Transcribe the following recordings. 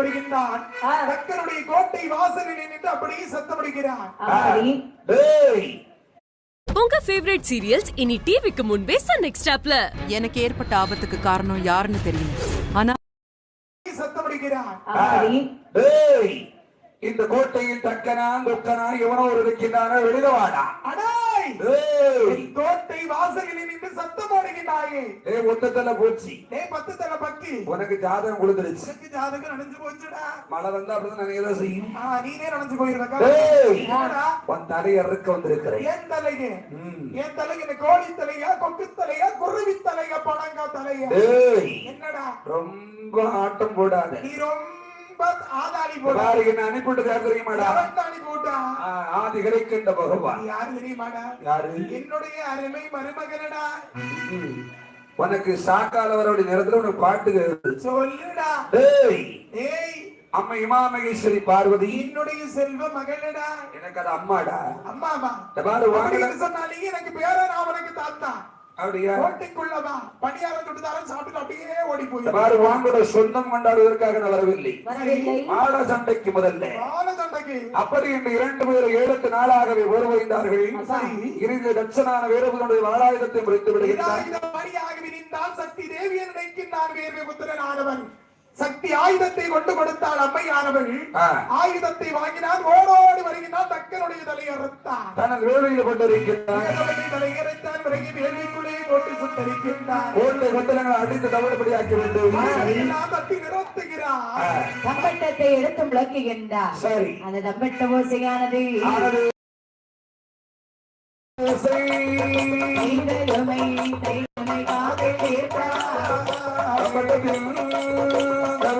வருகின்றான். தக்கனுடைய கோட்டை வாசலில் நின்று அப்படியே சத்தமிடுகிறான். உங்க ஃபேவரட் சீரியல்ஸ் இனி டிவிக்கு முன்பே சன் நெக்ஸ்டாப்ல எனக்கு ஏற்பட்ட ஆபத்துக்கு காரணம் யாருன்னு தெரியும். ஆனா சத்தமிடுகிறான். இந்த கோட்டையில் தக்கனா கொக்கனா எவனோ ஒரு இருக்கின்றான அடாய் டேய் என் கோட்டை வாசலில் நின்று சத்தம் போடுகிறாயே டேய் ஒத்தத்தல போச்சு. டேய் பத்து தலை பக்கு. உனக்கு ஜாதகம் கொடுத்துருச்சு. ஜாதகம் நடந்து போச்சுடா. மழை வந்தா அப்படிதான் நான் ஏதோ செய்யும். நீனே டேய் என்னடா? உன் அறுக்க வந்திருக்கிறேன். என் தலைக்கு. என் தலைக்கு இந்த கோழி தலையா கொக்கு தலையா குருவி தலையா பணங்கா தலையா? என்னடா? ரொம்ப ஆட்டம் போடாத. நீ ரொம்ப ஆதாரி அனுப்பிட்டு யார் தெரியுமாடா? ஆ, ஆதி கிடைக்கின்ற பகவான். யாரு தெரியுமாடா? யாரு? என்னுடைய அருமை மருமகனடா. உனக்கு சாக்காலவரோட நேரத்துல உனக்கு பாட்டு. சொல்லுடா. டேய். ஏய். அம்மா இமாமகேஸ்வரி பார்வதி. என்னுடைய செல்வ மகனடா. எனக்கு அது அம்மாடா. அம்மாமா பாரு சொன்னாலே எனக்கு பேரன் அவனுக்கு தாத்தா. அப்படியா? கோட்டைக்குள்ளவா பணியார தொட்டுதாரம் சாப்பிட்டு அப்படியே ஓடி போய் பாரு வாங்கோட சொந்தம் கொண்டாடுவதற்காக நான் வரவில்லை. மாட சண்டைக்கு முதல்ல. வாழ சண்டைக்கு. அப்படி இந்த இரண்டு பேர் ஏழத்து நாளாகவே சரி. இறுதி தட்சணான வீரபுதனுடைய வாழாயுதத்தை முறித்து விடுகிறார் சக்தி தேவியை நினைக்கின்றான் வேர்வை புத்திரன் ஆனவன். சக்தி ஆயுதத்தை கொண்டு கொடுத்தாள் அம்மையானவள். ஆயுதத்தை வாங்கினான் ஓடோடி வருகின்றான் தக்கனுடைய தலையறுத்தான் தனது வேலையில் தலையறுத்தான் போட்டு சுட்டரிக்கின்றான் கோட்டை கொத்தலங்களை அடித்து தவறுபடி ஆக்கி வேண்டும் தட்டி நிறுத்துகிறான் தம்பட்டத்தை எடுத்து முழக்குகின்றார் சரி. அந்த தம்பட்ட ஓசையானது. தைதலுமை, தைதலுமை கேட்டார்.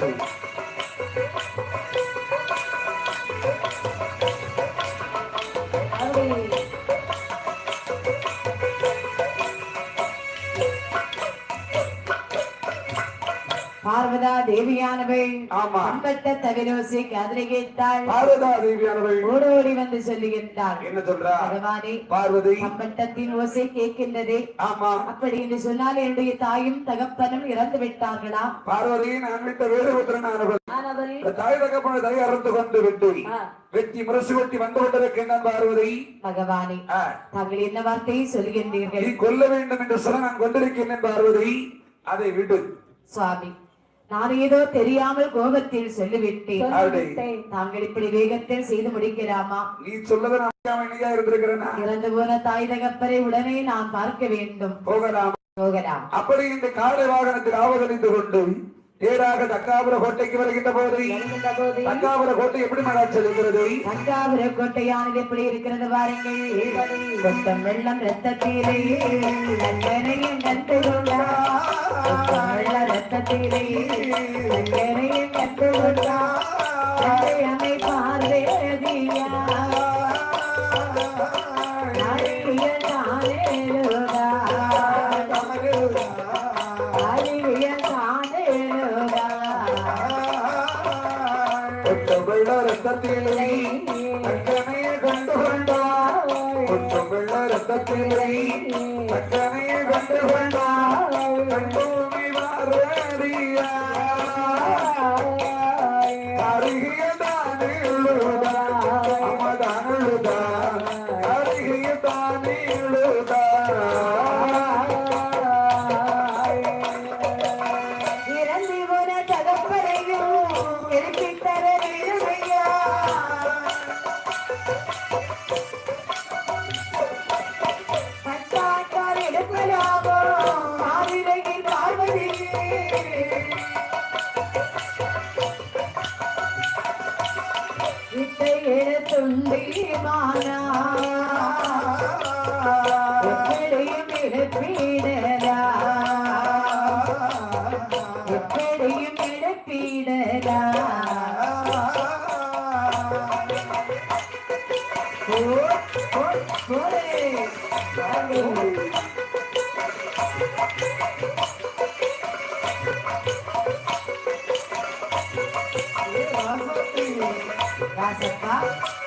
பார்வதா தேவியானவள். ஆமா. அம்பட்ட தவிரோசி கதிரை கேட்டாள் பாரதா தேவியானவள். ஓடோடி வந்து சொல்லுகின்றாள். என்ன சொல்றா? பகவானே பார்வதி. அம்பட்டத்தின் ஓசை கேட்கின்றதே. ஆமா. அப்படி என்று சொன்னால் என்னுடைய தாயும் தகப்பனும் இறந்து விட்டார்களா? பார்வதி நான் விட்ட வேறுபுத்திரனானவள் தாய் தகப்பனை தலை அறுத்து கொண்டு விட்டு. வெற்றி முரசு கொட்டி வந்து கொண்டிருக்கின்றான் பார்வதி. பகவானே. தாங்கள் என்ன வார்த்தையை சொல்லுகின்றீர்கள்? நீ கொல்ல வேண்டும் என்று சொல்ல நான் கொண்டிருக்கின்றேன் பார்வதி. அதை விடு. சுவாமி நான் ஏதோ தெரியாமல் கோபத்தில் சொல்லிவிட்டேன். தாங்கள் இப்படி வேகத்தில் செய்து முடிக்கலாமா நீ இணையா இருந்திருக்கிறேனா? இறந்து போன தாய் தகப்பரை உடனே நான் பார்க்க வேண்டும். போகலாம். போகலாம். அப்படி இந்த காடை வாகனத்தில் ஆவதறிந்து கொண்டு நேராக தக்காபுர கோட்டைக்கு வருகின்ற போது தக்காபுர கோட்டை எப்படி மழை செல்கிறது தஞ்சாவூர கோட்டையானது எப்படி இருக்கிறது பாருங்கள். கொட்டம் வெள்ளம் ரத்தத்திலே வெள்ள பிள்ளை ரத்தத்திலே தக்கனையை கண்டு கொண்டார் 뭐 맛있을까?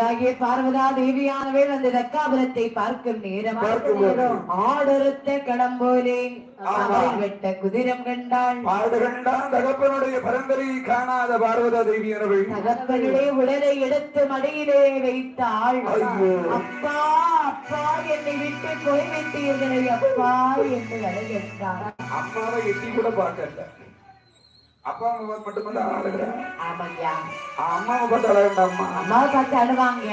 தாயாகிய பார்வதா தேவியானவள் அந்த ரக்காபுரத்தை பார்க்கும் நேரம். ஆடொருத்த கடம்போலே. வெட்ட குதிரம் கண்டாள். கண்டான் தகப்பனுடைய பரம்பரை காணாத பார்வதா தேவி எனவள் தகப்பனுடைய உடலை எடுத்து மடியிலே வைத்தாள். அப்பா அப்பா என்னை விட்டு போய்விட்டீர்களே அப்பா என்று அழைகின்றார் அம்மாவை எட்டி கூட பார்க்கல. அப்பா அம்மா மட்டுமல்ல ஆளுகிறேன் ஆமையா அம்மாவை பார்த்து அழகண்டா அம்மா? அம்மாவை பார்த்து அழுவாங்க.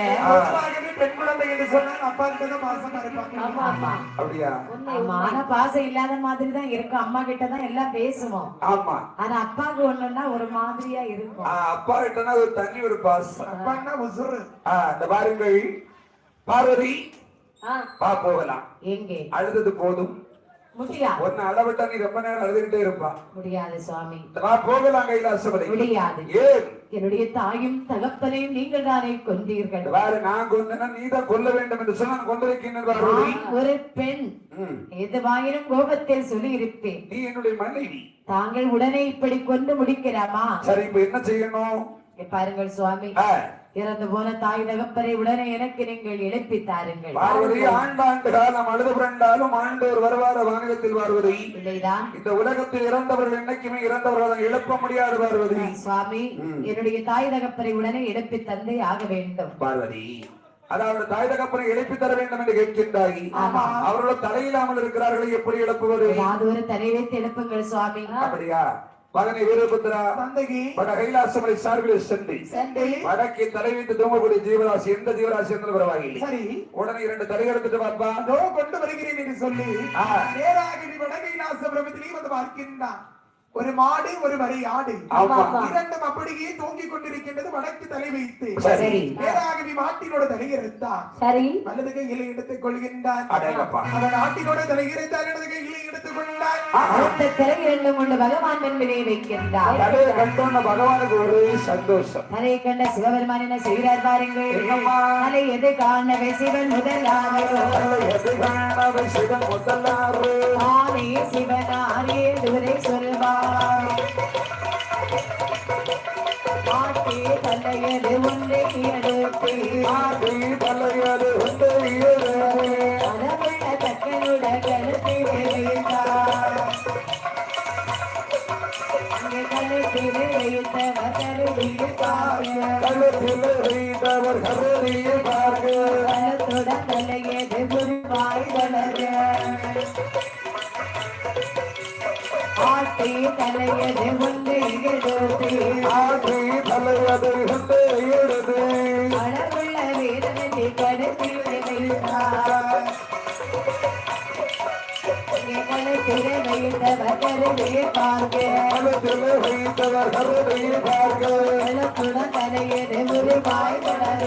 பெண் குழந்தை என்று சொன்னால் அப்பா கிட்ட தான் மாசமா இருப்பாங்க. ஆமா ஆமா அப்படியா? ஆமா, ஆனா பாசம் இல்லாத மாதிரி தான் இருக்கும். அம்மா கிட்ட தான் எல்லாம் பேசுவோம். ஆமா. ஆனா அப்பாவுக்கு ஒண்ணுன்னா ஒரு மாதிரியா இருக்கும். அப்பா கிட்டனா ஒரு தண்ணி ஒரு பாசம். அப்பான்னா உசுறு. இந்த பாருங்கள். பார்வதி ஆ, வா போகலாம். எங்கே? அழுதது போதும். ஒன்னு அளவிட்டா நீ ரொம்ப நேரம் அழுதுகிட்டே இருப்பா. முடியாது சுவாமி. வா போகலாம் கைலாசபதி முடியாது. ஏன்? என்னுடைய தாயும் தகப்பனையும் நீங்கள் தானே கொண்டீர்கள் பாரு நான் கொண்டனா நீ தான் கொல்ல வேண்டும் என்று சொன்ன நான் கொண்டிருக்கின்றேன் ஒரு பெண். எதுவாயினும் கோபத்தில் சொல்லி இருப்பேன் நீ என்னுடைய மனைவி. தாங்கள் உடனே இப்படி கொண்டு முடிக்கலாமா சரி இப்ப என்ன செய்யணும்? பாருங்கள் சுவாமி. இறந்து போன தாய் தகப்பனை உடனே எனக்கு நீங்கள் எழுப்பி தாருங்கள். பார்வதி ஆண்டாண்டு காலம் அழுது புரண்டாலும் ஆண்டோர் வருவார வானிலத்தில் பார்வதி. இல்லைதான். இந்த உலகத்தில் இறந்தவர்கள் என்னைக்குமே இறந்தவர்கள் எழுப்ப முடியாது பார்வதி. சுவாமி என்னுடைய தாய் தகப்பனை உடனே எழுப்பி தந்தை ஆக வேண்டும். பார்வதி அதாவது தாய் தகப்பனை எழுப்பி தர வேண்டும் என்று கேட்கின்றாய். அவர்களோட தலையில்லாமல் இருக்கிறார்களை எப்படி எழுப்புவது? ஏதாவது ஒரு தலை வைத்து எழுப்புங்கள் சுவாமி. அப்படியா? மகனை வீரபுத்திரா தந்தைக்கு வட கைலாசமலை சார்பில் சென்று வடக்கே தலை வைத்து தூங்கக்கூடிய ஜீவராசி எந்த ஜீவராசி இருந்தாலும் பரவாயில்லை. சரி. உடனே இரண்டு தலை எடுத்துட்டு அதோ கொண்டு வருகிறேன் என்று சொல்லி. நேராக நீ வடகைலாச பிரபத்திலே வந்து பார்க்கின்றான். ஒரு மாடு ஒரு வரை ஆடு. இரண்டும் அப்படியே தூங்கிக் கொண்டிருக்கின்றது வடக்கு தலை வைத்து. நீ மாட்டினோட தலையிருந்தான் சரி. வலது கையில எடுத்துக் கொள்கின்றான் அவன் ஆட்டினோட தலையிருந்தான் இடது கையில எடுத்துக் கொண்டான் அடுத்த திரை இரண்டும் கொண்டு பகவான் என்பதை வைக்கின்றார். தலையை கண்டோன்ன பகவானுக்கு ஒரு சந்தோஷம். தலையை கண்ட சிவபெருமான் என்ன செய்கிறார் பாருங்கள். என்னம்மா? தலை எது காணவே சிவன் முதலானோ எதுகானவை சிவன் முதலாறு தானே சிவனாரே துரை சொல்வார் ஆட்டே தலையது ஒன்றை எடுத்து ஆதி தலையது தக்கனுட அங்கே கழுத்தில் வைத்தவர் பார்க்க கழுத்தில் வைத்தவர் கழுத்துடன் ஆட்டே தலையது ஒன்று எடுத்து ஆதி தலையது உண்டு இயது. அளவுள்ள வீரனை கழுத்தில் வைத்தார் பார்க்க கழுத்தில் வைத்தவர் கருதியை பார்க்க வெள்ளத்துடன் தலையது முருகாய் வளர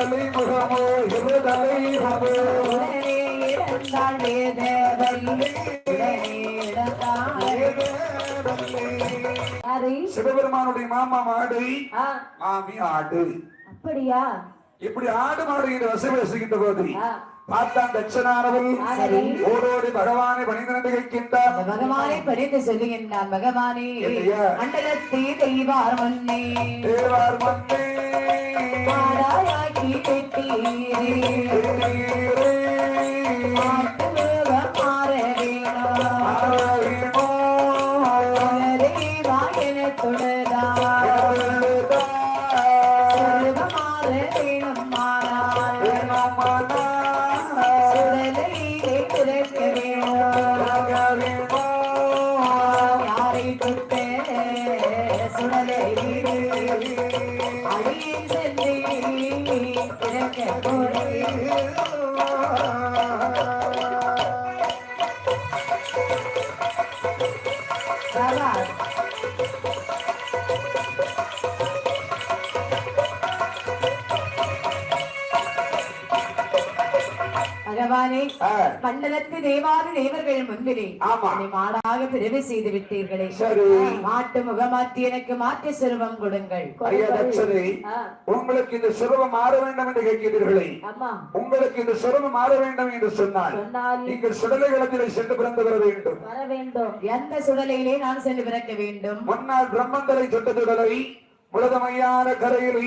இருதலை முகமோ இருதலை முகமோ? சிவபெருமானுடைய மாமா மாடு மாமி ஆடு. அப்படியா? இப்படி ஆடு மாடு என்று வசவேசுகின்ற போது பார்த்தான் தட்சனானவள். ஓடோடி பகவானை பணிந்து அந்த பகவானை பணிந்து சொல்லுகின்றான் பகவானே? மண்டலத்தை தெய்வார் முன்னே. தேவார் மன்னே. Thank you. பகவானே மண்டலத்து தேவாதி தேவர்கள் முன்பிலே. மாடாக பிறவி செய்து விட்டீர்களே. மாட்டு முகமாற்றி எனக்கு மாற்று செல்வம் கொடுங்கள். உங்களுக்கு இந்த சுரபம் மாற வேண்டும் என்று கேட்கிறீர்களே. உங்களுக்கு இந்த சுரபம் மாற வேண்டும் என்று சொன்னால் நீங்கள் சுடலை களத்திலே சென்று பிறந்து வர வேண்டும். வர வேண்டும். எந்த சுடலையிலே நான் சென்று பிறக்க வேண்டும்? முன்னால் பிரம்மந்தரை சுட்ட சுடலை முழுதமையான கரையிலை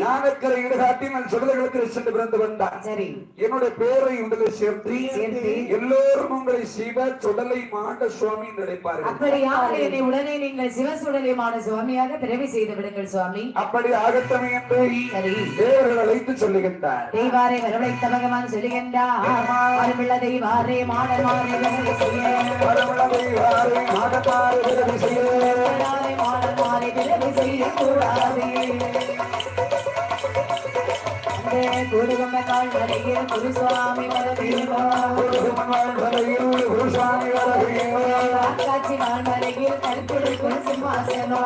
ஞானக்கரை இடுகாட்டி நான் சுடலை களத்தில் சென்று பிறந்து வந்தார் சரி. என்னுடைய பேரை உங்களை சேர்த்து. எல்லோரும் உங்களை சிவ சுடலை மாண்ட சுவாமி என்று அப்படியாக என்னை உடனே நீங்கள் சிவசுடலைமான சுவாமியாக பிறவி செய்து விடுங்கள் சுவாமி. அப்படி ஆகட்டும் என்று. தேவர்கள் அழைத்து சொல்லுகின்றார். தெய்வாரை வரவழைத்த பகவான் சொல்லுகின்றார். அருமில்ல தெய்வாரே பிறவி செய்ய பரமளவை வாரை மாடமாறு பிறவி செய்ய. மாடமாறே செய்யக்கூடாது அங்கே வரையில் குருசுவாமி குருசாமி நாள் வரையில் சிம்மாசனோ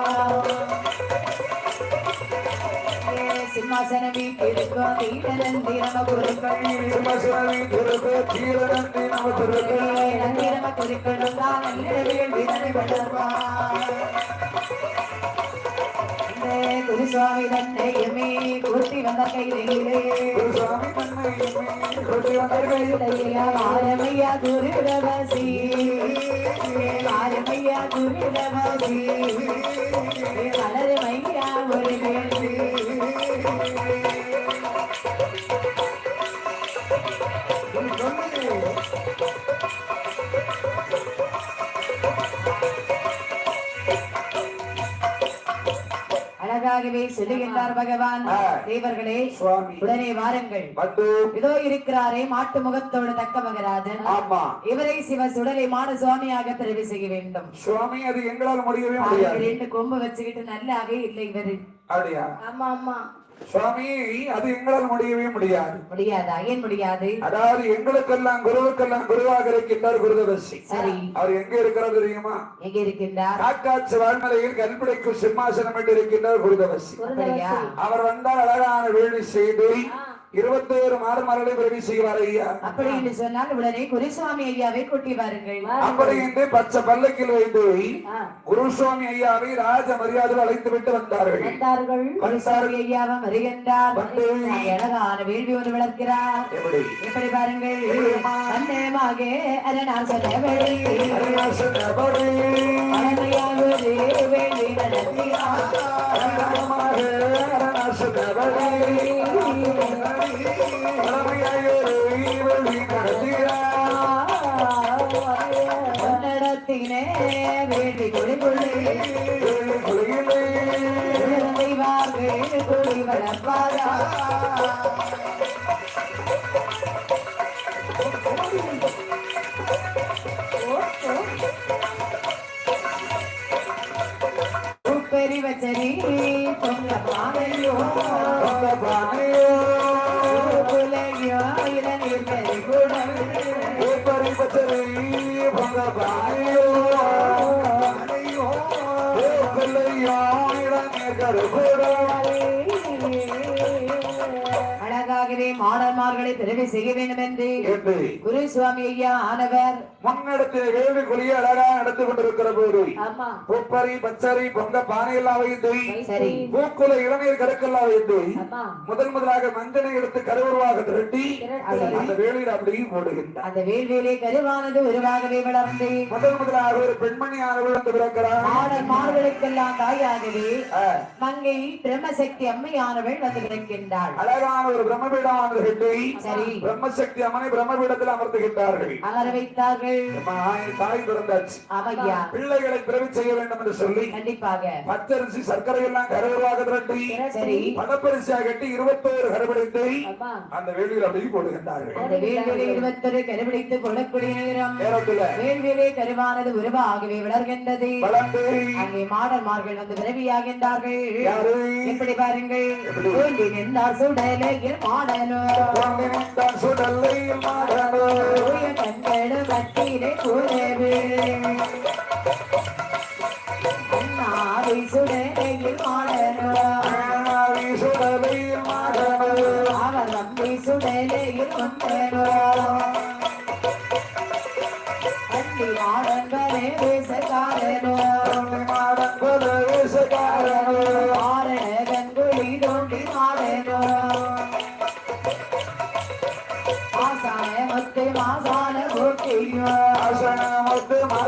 சிம்மாசனம் வீட்டிருக்கும் தீரநந்தி நம குருக்கள் சிவசிவனி திருப்ப தீரநந்தி நம திருப்ப. நந்தி நம குருக்களும் தான் நள்ளிரவில் விதனை வளர்ப்பார் குருசுவாமி கூட்டி வந்த கையிலே. குருசாமி ஆரமையா குருடவசி. ஆரமையா குருடவசி. அழகாகவே சொல்லுகின்றார் பகவான். தேவர்களே சுவாமி. உடனே வாருங்கள். வந்து இதோ இருக்கிறாரே மாட்டு முகத்தோடு தக்க மகராஜன். ஆமா. இவரை சிவ சுடலை மாட சுவாமியாக தெரிவு செய்ய வேண்டும். சுவாமி அது எங்களால் முடியவே முடியாது. ரெண்டு கொம்பு வச்சுக்கிட்டு நல்லாவே இல்லை இவரு. அப்படியா? ஆமா ஆமா. சுவாமி அது எங்களால் முடியவே முடியாது. முடியாதா? ஏன் முடியாது? அதாவது எங்களுக்கெல்லாம் குருவுக்கெல்லாம் குருவாக இருக்கின்றார் குருதவசி சரி. அவர் எங்க இருக்கிறார் தெரியுமா? எங்க இருக்கின்றார்? காக்காட்சி வாழ்மலையில் கல்படைக்கும் சிம்மாசனம் என்று இருக்கின்றார் குருதவசி அவர் வந்தால் அழகான வேள்வி செய்து இருபத்தோரு மாறுமரலை பிறவி செய்வார் ஐயா. அப்படி என்று சொன்னால் உடனே குருசுவாமி ஐயாவை கூட்டி வாருங்கள். அப்படி என்று பச்சை பல்லக்கில் வைத்து ஆ. குருசுவாமி ஐயாவை ராஜ மரியாதை அழைத்து விட்டு வந்தார்கள். வந்தார்கள். குருசுவாமி ஐயாவும் வருகின்றார். அழகான வேள்வி ஒன்று விளக்கிறார். எப்படி? பாருங்கள். அன்னமாக வேள்வி அரணமாக அரணாசன் நபரே, பழமையாயொரு வெள்ளி செய்ய வேண்டும் என்று என்று குரு சுவாமி ஐயா ஆனவர். முன்னெடுத்த வேள்வி குழிய அழகா நடத்தி கொண்டிருக்கிற போது பூப்பரி பச்சரி பொங்க பானையெல்லாம் வைத்து பூக்குல இளநீர் கருக்கெல்லாம் வைத்து முதல் முதலாக மஞ்சனை எடுத்து கருவுருவாக திரட்டி. அந்த வேலையில் அப்படியே போடுகின்றார். அந்த வேள்வியிலே கருவானது உருவாகவே வளர்ந்து முதல் முதலாக ஒரு பெண்மணியாக விழுந்து பிறக்கிறார். மாடல் மாடுகளுக்கெல்லாம் தாயாகவே மங்கை பிரம்மசக்தி அம்மையானவள் வந்து கிடக்கின்றாள் அழகான ஒரு பிரம்மபீடமானது. பிரம்மசக்தி அம்மனை பிரம்மபீடத்தில் அமர்த்துகின்றார்கள் அமர வைத்தார்கள். தாய் பிறந்தாச்சு. ஆமையா பிள்ளைகளை பிறவி செய்ய வேண்டும் என்று சொல்லி கண்டிப்பாக. பச்சரிசி சர்க்கரை எல்லாம் கருவராக திரட்டி சரி. பணப்பரிசா கட்டி இருபத்தோரு கருவடைத்தை அந்த வேலியில் அப்படியே போடுகின்றார்கள். அந்த இருபத்தொரு கருபிடித்து கொள்ளக்கூடிய நேரம். வேள்வியிலே கருவானது உருவாகவே வளர்கின்றது. அங்கே மாடன்மார்கள் வந்து பிறவியாகின்றார்கள்? எப்படி பாருங்கள். சுடலையில் மாடனோ தான் சுடலை மாடனோ தூய கண்களும் கட்டிலே கூறவே அண்ணாவை சுடலையில் மாடனோ